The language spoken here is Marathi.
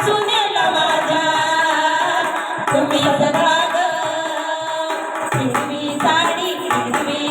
सुनेला माझा. तुम्ही सगळा ग? हिरवी साडी हिरवी